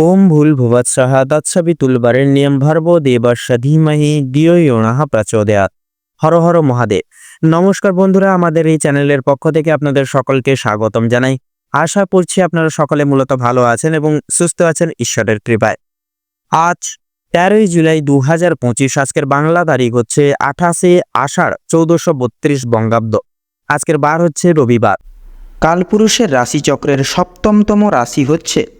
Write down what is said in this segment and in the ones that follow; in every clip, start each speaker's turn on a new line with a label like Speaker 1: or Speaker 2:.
Speaker 1: ওম ভুল ভুবৎসহ তৎসবিতুল বরেণ্যম ভর্গো দেবস্য ধীমহি ধিয়ো ইয়ো নঃ প্রচোদয়াৎ হর হর মহাদেব। নমস্কার বন্ধুরা, আমাদের এই চ্যানেলের পক্ষ থেকে আপনাদের সকলকে স্বাগতম জানাই। আশা করছি আপনারা সকলে মূলত ভালো আছেন এবং সুস্থ আছেন ঈশ্বরের কৃপায়। আজ তেরোই জুলাই দু হাজার পঁচিশ, আজকের বাংলা তারিখ হচ্ছে আঠাশে আষাঢ় চৌদ্দশো বত্রিশ বঙ্গাব্দ। আজকের বার হচ্ছে রবিবার।
Speaker 2: কালপুরুষের রাশিচক্রের সপ্তমতম রাশি হচ্ছে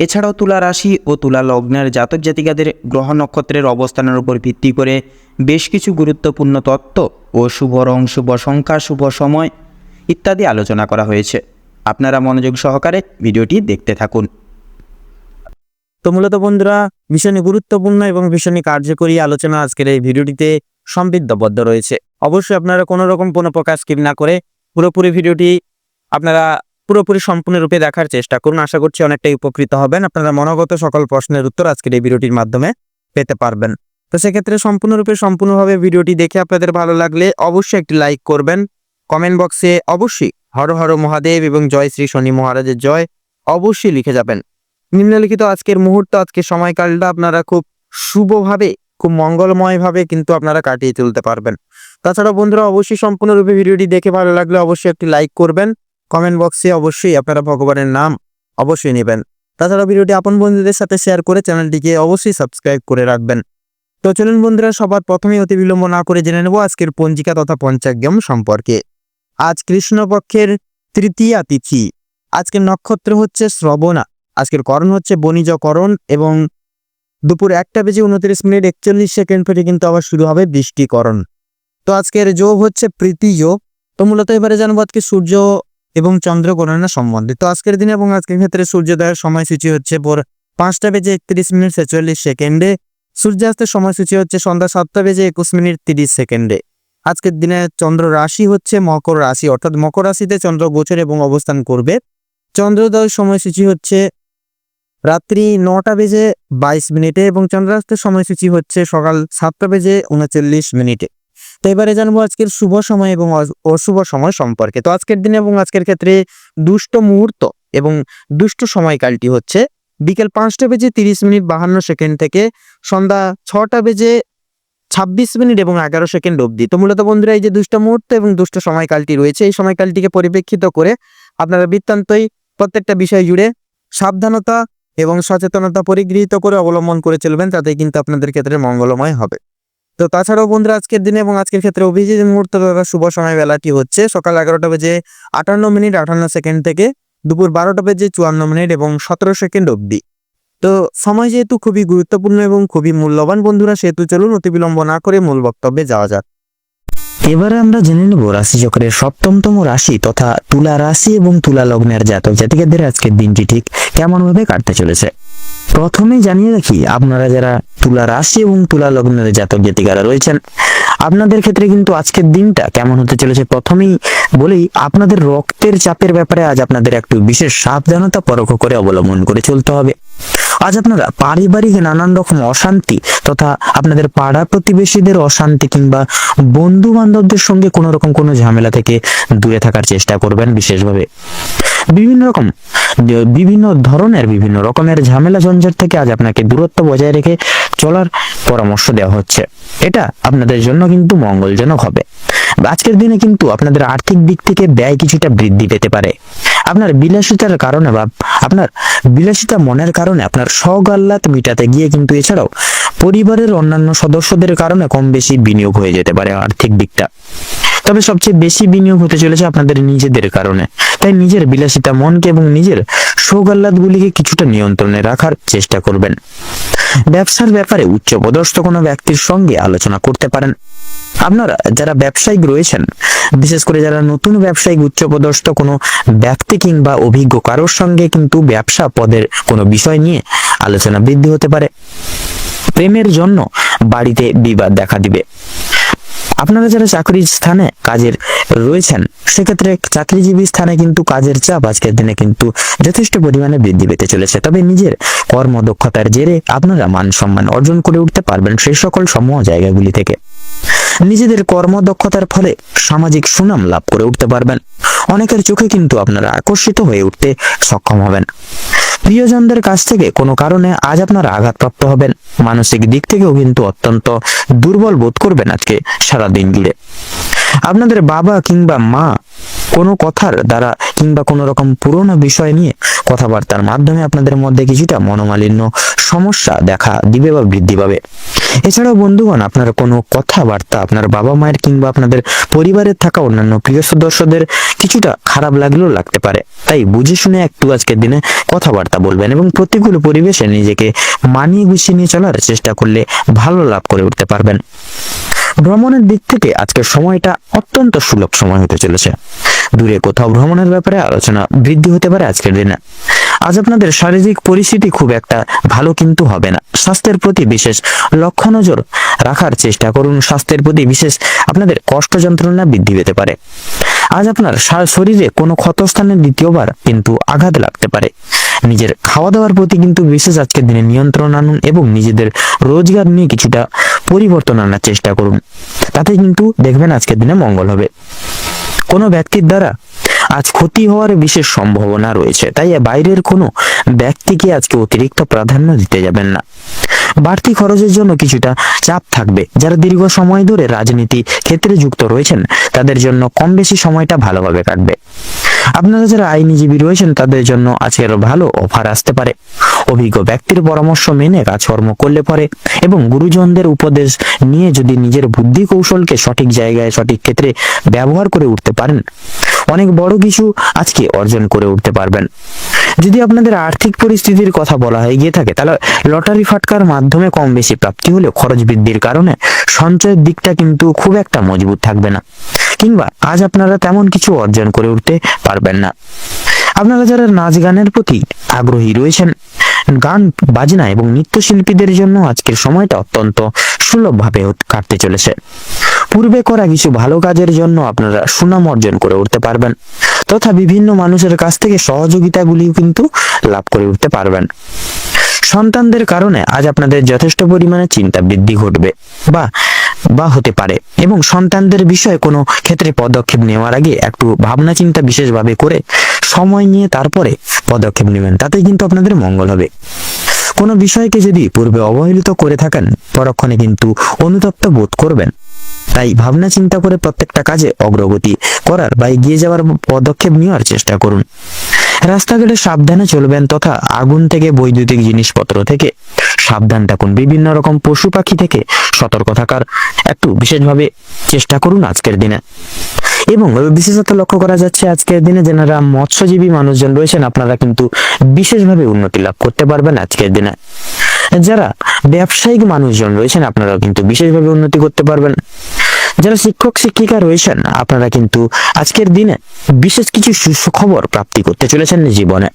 Speaker 2: এছাড়াও তুলা রাশি ও তুলা লগ্নের জাতক জাতিকাদের গ্রহ নক্ষত্রের অবস্থানের উপর ভিত্তি করে বেশ কিছু গুরুত্বপূর্ণ তত্ত্ব ও শুভ রং, শুভ সংখ্যা, শুভ সময় ইত্যাদি আলোচনা করা হয়েছে। আপনারা মনোযোগ সহকারে ভিডিওটি দেখতে থাকুন।
Speaker 1: তো মূলত বন্ধুরা, ভীষণই গুরুত্বপূর্ণ এবং ভীষণই কার্যকরী আলোচনা আজকের এই ভিডিওটিতে সমৃদ্ধবদ্ধ রয়েছে। অবশ্যই আপনারা কোনো রকম কোনো প্রকার স্কিপ না করে পুরোপুরি ভিডিওটি আপনারা পুরোপুরি সম্পূর্ণরূপে দেখার চেষ্টা করুন। আশা করছি অনেকটাই উপকৃত হবেন। আপনারা মনোগত সকল প্রশ্নের উত্তর আজকের এই ভিডিওটির মাধ্যমে পেতে পারবেন। তো সেক্ষেত্রে সম্পূর্ণরূপে, সম্পূর্ণভাবে ভিডিওটি দেখে আপনাদের ভালো লাগলে অবশ্যই একটি লাইক করবেন। কমেন্ট বক্সে অবশ্যই হর হর মহাদেব এবং জয় শ্রী শনি মহারাজের জয় অবশ্যই লিখে যাবেন। নিম্নলিখিত আজকের মুহূর্ত, আজকের সময়কালটা আপনারা খুব শুভভাবে, খুব মঙ্গলময়ভাবে কিন্তু আপনারা কাটিয়ে তুলতে পারবেন। তাছাড়া বন্ধুরা, অবশ্যই সম্পূর্ণরূপে ভিডিওটি দেখে ভালো লাগলে অবশ্যই একটি লাইক করবেন। কমেন্ট বক্সে অবশ্যই আপনারা ভগবানের নাম অবশ্যই নেবেন। তাছাড়া ভিডিওটি আপন বন্ধুদের সাথে শেয়ার করে চ্যানেলটিকে অবশ্যই সাবস্ক্রাইব করে রাখবেন। তো চলুন বন্ধুরা, সবার প্রথমেই অতি বিলম্ব না করে জেনে নেব আজকের পঞ্জিকা তথা পঞ্চাগ্যম সম্পর্কে। আজ কৃষ্ণপক্ষের তৃতীয়া তিথি। আজকের নক্ষত্র হচ্ছে শ্রবণা। আজকের করণ হচ্ছে বণিজ করণ এবং দুপুর একটা বেজে উনত্রিশ মিনিট একচল্লিশ সেকেন্ড থেকে কিন্তু আবার শুরু হবে বৃষ্টিকরণ। তো আজকের যোগ হচ্ছে প্রীতি যোগ। তো মূলত এবারে জানব আজকে সূর্য এবং চন্দ্র গণনা সম্বন্ধে তো আজকের দিনে এবং আজকের ক্ষেত্রে সূর্যোদয়ের সময়সূচি হচ্ছে ভোর পাঁচটা বেজে একত্রিশ মিনিট ছেচল্লিশ সেকেন্ডে। সূর্যাস্তের সময়সূচি হচ্ছে সন্ধ্যা সাতটা বেজে একুশ মিনিট তিরিশ সেকেন্ডে। আজকের দিনে চন্দ্র রাশি হচ্ছে মকর রাশি, অর্থাৎ মকর রাশিতে চন্দ্র গোচর এবং অবস্থান করবে। চন্দ্রোদয়ের সময়সূচি হচ্ছে রাত্রি নটা বেজে বাইশ মিনিটে এবং চন্দ্রাস্তের সময়সূচি হচ্ছে সকাল সাতটা বেজে উনচল্লিশ মিনিটে। তো এবারে জানব আজকের শুভ সময় এবং অশুভ সময় সম্পর্কে। তো আজকের দিনে এবং আজকের ক্ষেত্রে দুষ্ট মুহূর্ত এবং দুষ্ট সময়কালটি হচ্ছে বিকেল পাঁচটা বেজে তিরিশ মিনিট বাহান্ন সেকেন্ড থেকে সন্ধ্যা ছটা বেজে ছাব্বিশ মিনিট এবং এগারো সেকেন্ড অবধি। তো মূলত বন্ধুরা, এই যে দুষ্ট মুহূর্ত এবং দুষ্ট সময়কালটি রয়েছে, এই সময়কালটিকে পরিপ্রেক্ষিত করে আপনারা বৃত্তান্তই প্রত্যেকটা বিষয় জুড়ে সাবধানতা এবং সচেতনতা পরিগৃহীত করে অবলম্বন করে চলবেন তাতে কিন্তু আপনাদের ক্ষেত্রে মঙ্গলময় হবে। তো তাছাড়াও বন্ধুরা, আজকের দিনে এবং আজকের ক্ষেত্রে অভিজিৎ মুহূর্ত তথা শুভ সময় বেলাটি হচ্ছে সকাল এগারোটা বেজে আটান্ন মিনিট আটান্ন সেকেন্ড থেকে দুপুর বারোটা বেজে চুয়ান্ন মিনিট এবং সতেরো সেকেন্ড অবধি। তো সময় যেহেতু খুবই গুরুত্বপূর্ণ এবং খুবই মূল্যবান বন্ধুরা, সেহেতু চলুন অতি বিলম্ব না করে মূল বক্তব্যে যাওয়া যাক।
Speaker 3: এবারে আমরা জেনে নেব রাশিচক্রের সপ্তমতম রাশি তথা তুলা রাশি এবং তুলা লগ্নের জাতক জাতিকাদের আজকের দিনটি ঠিক কেমন ভাবে কাটতে চলেছে। প্রথমেই জানিয়ে রাখি, আপনারা যারা তুলা রাশি এবং তুলা লগ্নের জাতক জাতিকারা রয়েছেন, আপনাদের ক্ষেত্রে কিন্তু আজকের দিনটা কেমন হতে চলেছে প্রথমেই বলি, আপনাদের রক্তের চাপের ব্যাপারে আজ আপনাদের একটু বিশেষ সাবধানতা পরখ করে অবলম্বন করে চলতে হবে। আজ আপনারা পারিবারিক নানান রকম অশান্তি তথা আপনাদের পাড়া প্রতিবেশীদের অশান্তি কিংবা বন্ধু বান্ধবদের সঙ্গে কোনো রকম কোনো ঝামেলা থেকে দূরে থাকার চেষ্টা করবেন বিশেষভাবে। বিভিন্ন রকম বিভিন্ন ধরনের, বিভিন্ন রকমের ঝামেলা ঝঞ্ঝাট থেকে আজ আপনাকে দূরত্ব বজায় রেখে চলার পরামর্শ দেওয়া হচ্ছে। এটা আপনাদের জন্য কিন্তু মঙ্গলজনক হবে। আজকের দিনে কিন্তু আপনাদের আর্থিক দিক থেকে ব্যয় কিছুটা বৃদ্ধি পেতে পারে। আপনার বিলাসিতার কারণে বা আপনার বিলাসিতা মনের কারণে আপনার শখ আহ্লাদ মিটাতে গিয়ে কিন্তু এছাড়াও পরিবারের অন্যান্য সদস্যদের কারণে কম বেশি বিনিয়োগ হয়ে যেতে পারে আর্থিক দিকটা। তবে সবচেয়ে বেশি বিনিয়োগ হতে চলেছে আপনাদের নিজেদের কারণে। তাই নিজের বিলাসিতা মনকে এবং নিজের শোক আহ্লাদগুলিকে কিছুটা নিয়ন্ত্রণে রাখার চেষ্টা করবেন। ব্যবসার ব্যাপারে উচ্চপদস্থ কোনো ব্যক্তির সঙ্গে আলোচনা করতে পারেন। আপনারা যারা ব্যবসায়িক রয়েছেন, বিশেষ করে যারা নতুন ব্যবসায়িক উচ্চপদস্থ কোনো ব্যক্তি কিংবা অভিজ্ঞ কারোর সঙ্গে কিন্তু ব্যবসা পদের কোনো বিষয় নিয়ে আলোচনা বৃদ্ধি হতে পারে। প্রেমের জন্য বাড়িতে বিবাদ দেখা দিবে। আপনারা যারা চাকরির স্থানে কাজের রয়েছেন, সেক্ষেত্রে চাকরিজীবী স্থানে কিন্তু কাজের চাপ আজকের দিনে কিন্তু যথেষ্ট পরিমাণে বৃদ্ধি পেতে চলেছে। তবে নিজের কর্মদক্ষতার জেরে আপনারা মান সম্মান অর্জন করে উঠতে পারবেন সেই সকল সমূহ জায়গাগুলি থেকে। নিজেদের কর্মদক্ষতার ফলে সামাজিক সুনাম লাভ করে উঠতে পারবেন। অনেকের চোখে কিন্তু আপনারা আকর্ষিত হয়ে উঠতে সক্ষম হবেন। প্রিয়জনদের কাছ থেকে কোনো কারণে আজ আপনারা আঘাতপ্রাপ্ত হবেন। মানসিক দিক থেকেও কিন্তু অত্যন্ত দুর্বল বোধ করবেন আজকে সারাদিন জুড়ে। আপনাদের বাবা কিংবা মা কোনো কথার দ্বারা কিংবা কোনো রকম পুরনো বিষয় নিয়ে কথাবার্তার মাধ্যমে আপনাদের মধ্যে কিছুটা মনোমালিন্য সমস্যা দেখা দিবে বা বৃদ্ধি পাবে। এছাড়াও বন্ধুগণ, আপনার কোনো কথাবার্তা আপনার বাবা মায়ের কিংবা আপনাদের পরিবারের থাকা অন্যান্য প্রিয় সদস্যদের কিছুটা খারাপ লাগলেও লাগতে পারে। তাই বুঝে শুনে একটু আজকের দিনে কথাবার্তা বলবেন এবং প্রতিকূল পরিবেশে নিজেকে মানিয়ে গুছিয়ে নিয়ে চলার চেষ্টা করলে ভালো লাভ করে উঠতে পারবেন। ভ্রমণের দিক থেকে আজকের সময়টা অত্যন্ত সুলভ সময় হতে চলেছে। দূরে কোথাও ভ্রমণের ব্যাপারে আলোচনা বৃদ্ধি হতে পারে আজকের দিনে। আজ আপনাদের শারীরিক পরিস্থিতি খুব একটা ভালো কিন্তু হবে না। স্বাস্থ্যের প্রতি বিশেষ লক্ষ্য নজর রাখার চেষ্টা করুন। স্বাস্থ্যের প্রতি বিশেষ আপনাদের কষ্ট যন্ত্রণা বৃদ্ধি পেতে পারে। আজ আপনার শরীরে কোনো ক্ষতস্থানে দ্বিতীয়বার কিন্তু আঘাত লাগতে পারে। নিজের খাওয়া দাওয়ার প্রতি কিন্তু বিশেষ আজকের দিনে নিয়ন্ত্রণ আনুন এবং নিজেদের রোজগার নিয়ে কিছুটা পরিবর্তন আনার চেষ্টা করুন। তাতে কিন্তু দেখবেন আজকের দিনে মঙ্গল হবে। কোনো ব্যক্তির দ্বারা আজ ক্ষতি হওয়ার বিশেষ সম্ভাবনা রয়েছে, তাই বাইরের কোনো ব্যক্তিকে আজকে অতিরিক্ত প্রাধান্য দিতে যাবেন না। বাড়তি খরচের জন্য কিছুটা চাপ থাকবে। যারা দীর্ঘ সময় ধরে রাজনীতি ক্ষেত্রে যুক্ত রয়েছেন, তাদের জন্য কম বেশি সময়টা ভালোভাবে কাটবে। আপনারা যারা আইনজীবী রয়েছেন, তাদের জন্য আজকের ভালো অফার আসতে পারে। অভিজ্ঞ ব্যক্তির পরামর্শ মেনে কাজকর্ম করলে পরে এবং গুরুজনদের উপদেশ নিয়ে যদি নিজের বুদ্ধি কৌশলকে সঠিক জায়গায়, সঠিক ক্ষেত্রে ব্যবহার করে উঠতে পারেন, অনেক বড় কিছু আজকে অর্জন করে উঠতে পারবেন। যদি আপনাদের আর্থিক পরিস্থিতির কথা বলা হয়ে গিয়ে থাকে, তাহলে লটারি ফাটকার মাধ্যমে কম বেশি প্রাপ্তি হলেও খরচ বৃদ্ধির কারণে সঞ্চয়ের দিকটা কিন্তু খুব একটা মজবুত থাকবে না। কিংবা আজ আপনারা তেমন কিছু অর্জন করে উঠতে পারবেন না। আপনারা যারা নাচ গানের প্রতি আগ্রহী রয়েছেন, গান, বাজনা এবং নৃত্যশিল্পীদের জন্য আজকের সময়টা অত্যন্ত সুলভভাবে হত- কাটতে চলেছে। পূর্বে করা কিছু ভালো কাজের জন্য আপনারা সুনাম অর্জন করে উঠতে পারবেন, তথা বিভিন্ন মানুষের কাছ থেকে সহযোগিতাগুলিও কিন্তু লাভ করে উঠতে পারবেন। সন্তানদের কারণে আজ আপনাদের যথেষ্ট পরিমাণে চিন্তা বৃদ্ধি ঘটবে, বা বা হতে পারে। এবং সন্তানদের বিষয়ে কোনো ক্ষেত্রে পদক্ষেপ নেওয়ার আগে একটু ভাবনা চিন্তা বিশেষভাবে করে সময় নিয়ে তারপরে পদক্ষেপ নেবেন। তাতে কিন্তু আপনাদের মঙ্গল হবে। কোনো বিষয়কে যদি পূর্বে অবহেলিত করে থাকেন, পরক্ষণে কিন্তু অনুতপ্ত বোধ করবেন। তাই ভাবনা চিন্তা করে প্রত্যেকটা কাজে অগ্রগতি করার বা এগিয়ে যাওয়ার পদক্ষেপ নেওয়ার চেষ্টা করুন। রাস্তাঘাটে সাবধানে চলবেন তথা আগুন থেকে বৈদ্যুতিক জিনিসপত্র থেকে। সাবধান থাকুন বিভিন্ন রকম পশু পাখি থেকে সতর্ক থাকার একটু বিশেষভাবে চেষ্টা করুন আজকের দিনে। এবং বিশেষত লক্ষ্য করা যাচ্ছে আজকের দিনে যারা মৎস্যজীবী মানুষজন রয়েছেন, আপনারা কিন্তু বিশেষভাবে উন্নতি লাভ করতে পারবেন আজকের দিনে। যারা ব্যবসায়িক মানুষজন রয়েছেন, আপনারাও কিন্তু বিশেষভাবে উন্নতি করতে পারবেন। যারা শিক্ষক, শিক্ষিকা রয়েছেন, আপনারা কিন্তু আজকের দিনে বিশেষ কিছু সুখবর প্রাপ্তি করতে চলেছেন জীবনে।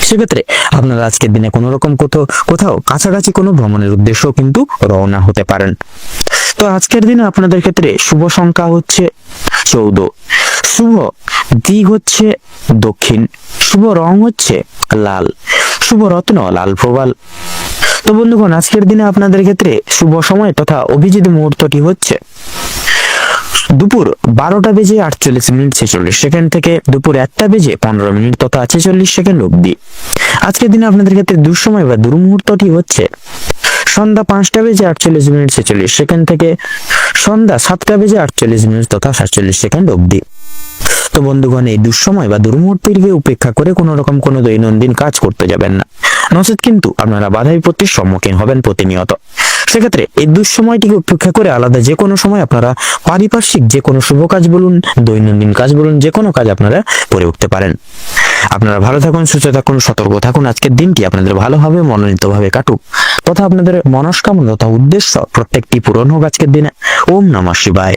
Speaker 3: সেক্ষেত্রে আপনারা আজকের দিনে কোনো রকম কোথাও কোথাও কাছাকাছি কোনো ভ্রমণের উদ্দেশ্যও কিন্তু রওনা হতে পারেন। তো আজকের দিনে আপনাদের ক্ষেত্রে শুভ সংখ্যা হচ্ছে চৌদ্দ। শুভ দিক হচ্ছে দক্ষিণ। শুভ রং হচ্ছে লাল। শুভ রত্ন লাল প্রবাল। তো বন্ধুগণ, আজকের দিনে আপনাদের ক্ষেত্রে শুভ সময় তথা অভিজিৎ মুহূর্তটি হচ্ছে দুপুর বারোটা বেজে আটচল্লিশ মিনিট ছেচল্লিশ সেকেন্ড থেকে দুপুর একটা বেজে পনেরো মিনিট তথা ছেচল্লিশ সেকেন্ড অব্দি আজকের দিনে আপনাদের ক্ষেত্রে দুঃসময় বা দুর্মুহূর্তটি হচ্ছে সন্ধ্যা পাঁচটা বেজে আটচল্লিশ মিনিট ছেচল্লিশ সেকেন্ড থেকে সন্ধ্যা সাতটা বেজে আটচল্লিশ মিনিট তথা সাতচল্লিশ সেকেন্ড অবধি। তো বন্ধুগণ, এই দুঃসময় বা দুর্মুহূর্তকে উপেক্ষা করে কোনো রকম কোনো দৈনন্দিন কাজ করতে যাবেন না। নচেত কিন্তু আপনারা বাধা বিপত্তির সম্মুখীন হবেন প্রতিনিয়ত। সেক্ষেত্রে এই দুঃসময়টিকে উপেক্ষা করে আলাদা যে কোনো সময় আপনারা পারিপার্শ্বিক যে কোনো শুভ কাজ বলুন, দৈনন্দিন কাজ বলুন যে কোনো কাজ আপনারা করে উঠতে পারেন। আপনারা ভালো থাকুন, সুস্থ থাকুন, সতর্ক থাকুন, আজকের দিনটি আপনাদের ভালোভাবে, মনোনীতভাবে কাটুক। তথা আপনাদের মনস্কামনা তথা উদ্দেশ্য প্রত্যেকটি পূরণ হোক আজকের দিনে। ওম নমঃ শিবায়।